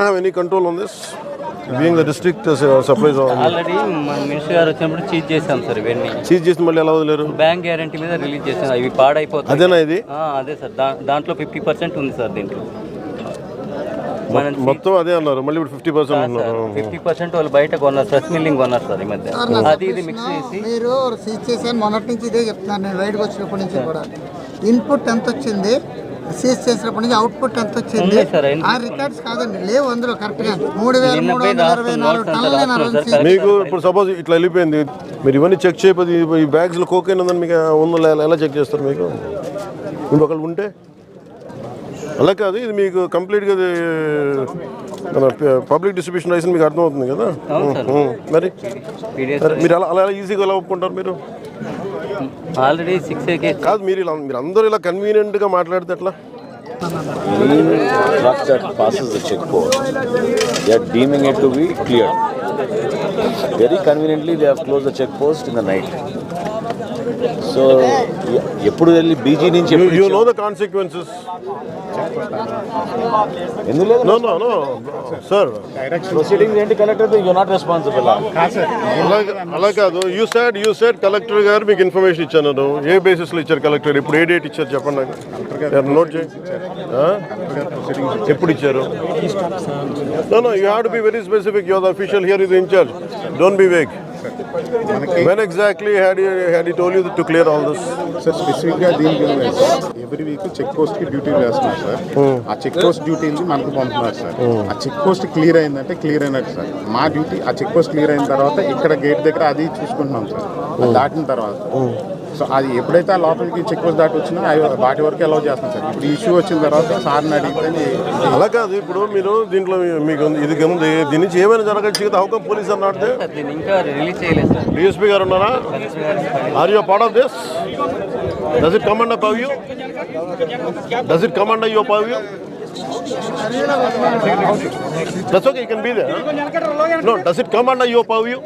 have any control on this? Being the district uh, supplies. Already మన minister గారు వచ్చినప్పుడు cheese చేశాం sir ఇవన్నీ. సీజ్ చేసి మళ్ళీ ఎలా వదిలేరు? బ్యాంక్ గ్యారంటీ మీద రిలీజ్ చేసాం అవి పాడైపోతాయి. అదేనా ఇది? ఆ, అదే సార్. దా- దాంట్లో ఫిఫ్టీ పర్సెంట్ ఉంది సార్ దీంట్లో. మన మొత్తం అదే అన్నారు. మళ్ళీ ఇప్పుడు ఫిఫ్టీ పర్సెంట్ అన్నారు. ఫిఫ్టీ పర్సెంట్ వాళ్ళు బయట కొన్నారు స్ట్రెస్ మిల్లింగ్ కొన్నారు సార్ ఈ మధ్య. అది ఇది మిక్స్ చేసి. మీరు సీజ్ చేశాను మొన్నటి నుంచి ఇదే చెప్తున్నాను నేను బయటకు వచ్చినప్పటి నుంచి కూడా. ఇన్పుట్ ఎంత వచ్చింది? సీజ్ చేసినప్పటి నుంచి అవుట్పుట్ ఎంత వచ్చింది? ఆ రికార్డ్స్ కాదండి లేవు అందులో కరెక్ట్గా. మూడు వేల మూడు వందల ఇరవై రాసుకున్న నాలుగు notes అంతా టన్నులు నేను ఆ రాసుకున్నాం రోజు సార్. సీజ్ మీకు ఇప్పుడు సపోజ్ ఇట్లా వెళ్ళిపోయింది. మీరు ఇవన్నీ చెక్ చేయకపోతే ఈ- బ్యాగ్స్లో కోకైన్ ఉందని మీకు ఉందో ఎలా చెక్ చేస్తారు మీకు? ఇంకొకళ్ళు ఉంటే? అలా కాదు ఇది మీకు కంప్లీట్గా పబ్లిక్ డిస్ట్రిబ్యూషన్ లైసెన్స్ మీకు అర్థమవుతుంది కదా? మరి? మీరు అలా అలా ఈజీగా ఎలా ఒప్పుకుంటారు మీరు? ఆల్రెడీ సిక్స్ ఏకే కాదు మీరు ఇలా మీరు అందరూ ఇలా కన్వీనియంట్గా మాట్లాడితే ఎట్లా? Truck check post deeming it be clear very conveniently they have the check post in the night so ఎప్పుడు వెళ్ళి బీజీ నుంచి you know the consequences no no no sir proceeding ఏంటి కలెక్టర్ యూ నాట్ రెస్పాన్సిబుల్ అలా కాదు. You side you side collector గారు మీకు information ఇచ్చాను. ఏ బేసిస్లో ఇచ్చారు కలెక్టర్ ఇప్పుడు ఏ డేట్ ఇచ్చారు చెప్పండి నాకు. నోట్ చేయి. ఆ? ఎప్పుడు ఇచ్చారు? No no you have to be very specific your official here is incharge don't be vague when exactly had had told you to clear all this sir స్పెసిఫిక్గా దీనికి ఎవ్రీ వీక్ చెక్ పోస్ట్కి డ్యూటీలు వేస్తున్నారు sir ఆ check post డ్యూటీని మనకు పంపుతున్నారు sir ఆ చెక్ పోస్ట్ క్లియర్ అయిందంటే క్లియర్ అయినట్టు సార్ మా డ్యూటీ ఆ చెక్ పోస్ట్ క్లియర్ అయిన తర్వాత ఇక్కడ గేట్ దగ్గర అది చూసుకుంటున్నాం సార్ అది దాటిన తర్వాత. సో అది ఎప్పుడైతే ఆ లోపలికి చెక్ పోస్ట్ దాటి వచ్చినా అవి వాటి వరకు అలౌ చేస్తాం సార్. ఇప్పుడు ఇష్యూ వచ్చిన తర్వాత సార్ని అడిగితే అలా కాదు ఇప్పుడు మీరు దీంట్లో మీకు ఇది ఉంది దీని నుంచి ఏమైనా జరగచ్చు? కదా హౌకం పోలీస్ సార్. డిఎస్పీ గారు ఉన్నారా? Are you part of this does it command up you does it command your power you That's okay, you can be there. huh? No, does it come under your purview?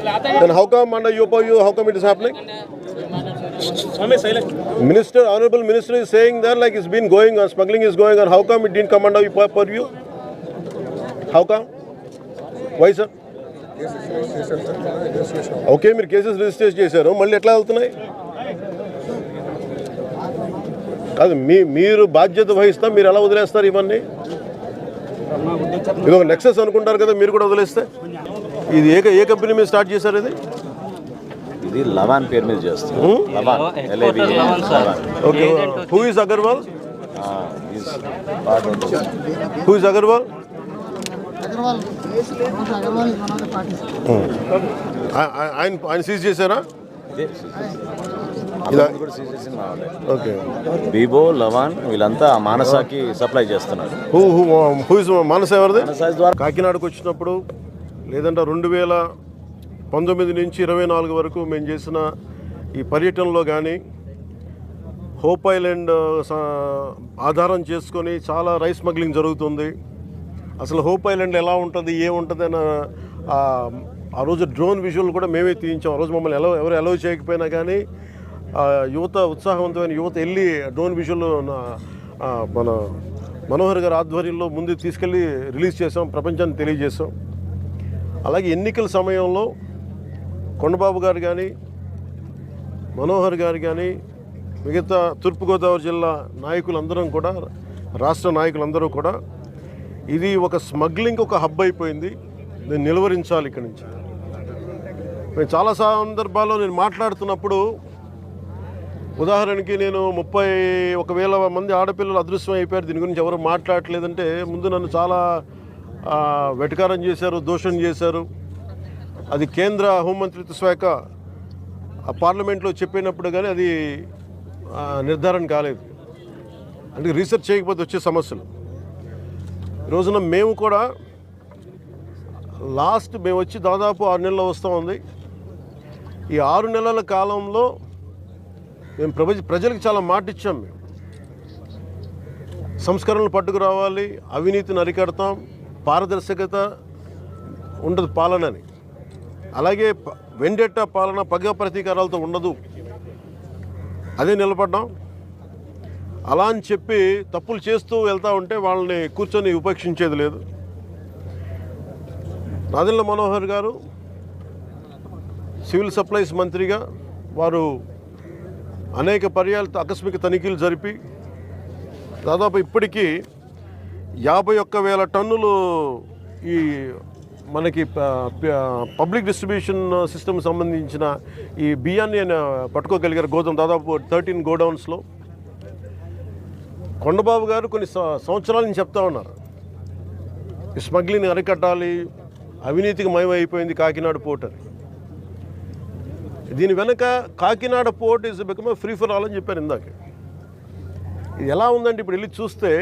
Then how come under your purview, how come it is happening? Minister, Honorable Minister is saying that like it's been going on, smuggling is going on. How come it didn't come under your pur- purview? How come? Why, sir? Okay మీరు cases register చేశారు మళ్ళీ ఎట్లా వెళ్తున్నాయి కాదు మీ మీరు బాధ్యత వహిస్తా మీరు ఎలా వదిలేస్తారు ఇవన్నీ ఇది ఒక నెక్సెస్ అనుకుంటారు కదా మీరు కూడా వదిలేస్తే ఇది ఏ ఏ కంపెనీ మీద స్టార్ట్ చేశారు ఇది? ఇది లవాన్ పేరు మీద చేస్తారు. లవాన్ headquarter eleven sir. Okay who is Agarwal who is ఆయన ఆయన సీజ్ చేశారా. ఓకే బీబో లవాన్ వీళ్ళంతా మానసాకి సప్లై చేస్తున్నారు. Who who who is Manasa ఎవరిది? కాకినాడకు వచ్చినప్పుడు లేదంటే రెండు వేల పంతొమ్మిది నుంచి ఇరవై నాలుగు వరకు మేము చేసిన ఈ పర్యటనలో కానీ హోప్ ఐలాండ్ ఆధారం చేసుకొని చాలా రైస్ స్మగ్లింగ్ జరుగుతుంది. అసలు హోప్ ఐలాండ్ ఎలా ఉంటుంది ఏముంటుంది అని ఆ, రోజు డ్రోన్ విజువల్ కూడా మేమే తీయించాం. ఆ రోజు మమ్మల్ని ఎలా ఎవరు అలౌ చేయకపోయినా కానీ యువత ఉత్సాహవంతమైన యువత వెళ్ళి డ్రోన్ విజువల్ మన మనోహర్ గారి ఆధ్వర్యంలో ముందు తీసుకెళ్ళి రిలీజ్ చేసాం ప్రపంచాన్ని తెలియజేసాం అలాగే ఎన్నికల సమయంలో కొండబాబు గారు కానీ మనోహర్ గారు కానీ మిగతా తూర్పుగోదావరి జిల్లా నాయకులందరం కూడా రాష్ట్ర నాయకులందరూ కూడా ఇది ఒక స్మగ్లింగ్ ఒక హబ్ అయిపోయింది. నేను నిలువరించాలి ఇక్కడి నుంచి. నేను చాలా సందర్భాల్లో నేను మాట్లాడుతున్నప్పుడు ఉదాహరణకి నేను ముప్పై ఒక వేల మంది ఆడపిల్లలు అదృశ్యం అయిపోయారు. దీని గురించి ఎవరు మాట్లాడలేదంటే ముందు నన్ను చాలా వెటకారం చేశారు దోషం చేశారు. అది కేంద్ర హోంమంత్రిత్వ శాఖ ఆ పార్లమెంట్లో చెప్పినప్పుడు కానీ అది నిర్ధారణ కాలేదు. అంటే రీసెర్చ్ చేయకపోతే వచ్చే సమస్యలు. ఈ రోజున మేము కూడా లాస్ట్ మేము వచ్చి దాదాపు ఆరు నెలలు వస్తూ ఉంది. ఈ ఆరు నెలల కాలంలో మేము ప్రజ ప్రజలకు చాలా మాట ఇచ్చాం మేము. సంస్కరణలు పట్టుకురావాలి అవినీతిని అరికడతాం. పారదర్శకత ఉండదు పాలనని. అలాగే వెండెట్ట పాలన పగ ప్రతీకారాలతో ఉండదు. అదే నిలబడ్డాం. అలా అని చెప్పి తప్పులు చేస్తూ వెళ్తూ ఉంటే వాళ్ళని కూర్చొని ఉపేక్షించేది లేదు. నాదెండ్ల మనోహర్ గారు సివిల్ సప్లైస్ మంత్రిగా వారు అనేక పర్యాలు ఆకస్మిక తనిఖీలు జరిపి దాదాపు ఇప్పటికీ యాభై ఒక్క వేల టన్నులు ఈ మనకి పబ్లిక్ డిస్ట్రిబ్యూషన్ సిస్టమ్ సంబంధించిన ఈ బియ్యాన్ని పట్టుకోగలిగారు. గోదాం దాదాపు థర్టీన్ గోడౌన్స్లో. కొండబాబు గారు కొన్ని సంవత్సరాలు సంవత్సరాల నుంచి చెప్తా ఉన్నారు. ఈ స్మగ్లింగ్ అరికట్టాలి అవినీతికి మయమైపోయింది కాకినాడ పోర్ట్ అని. దీని వెనక Kakinada port is become free for all అని చెప్పారు ఇందాక. ఇది ఎలా ఉందంటే ఇప్పుడు వెళ్ళి చూస్తే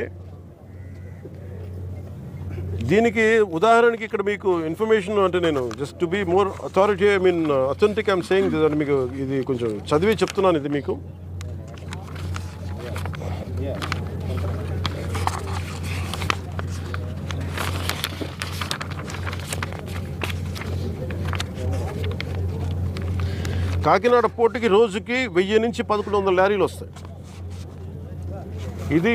దీనికి ఉదాహరణకి ఇక్కడ మీకు ఇన్ఫర్మేషన్ అంటే నేను just to be more authority I mean authentic I'm saying అని మీకు ఇది కొంచెం చదివి చెప్తున్నాను ఇది మీకు. కాకినాడ పోర్టుకి రోజుకి వెయ్యి నుంచి పదకొండు వందల లారీలు వస్తాయి. ఇది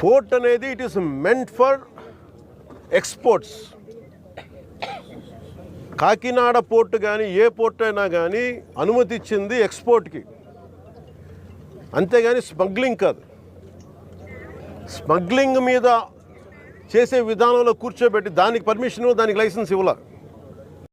పోర్ట్ అనేది it is meant for exports Kakinada port కానీ ఏ పోర్ట్ అయినా కానీ అనుమతి ఇచ్చింది ఎక్స్పోర్ట్కి అంతేగాని స్మగ్లింగ్ కాదు. స్మగ్లింగ్ మీద చేసే విధానంలో కూర్చోబెట్టి దానికి పర్మిషన్ దానికి లైసెన్స్ ఇవ్వాలి.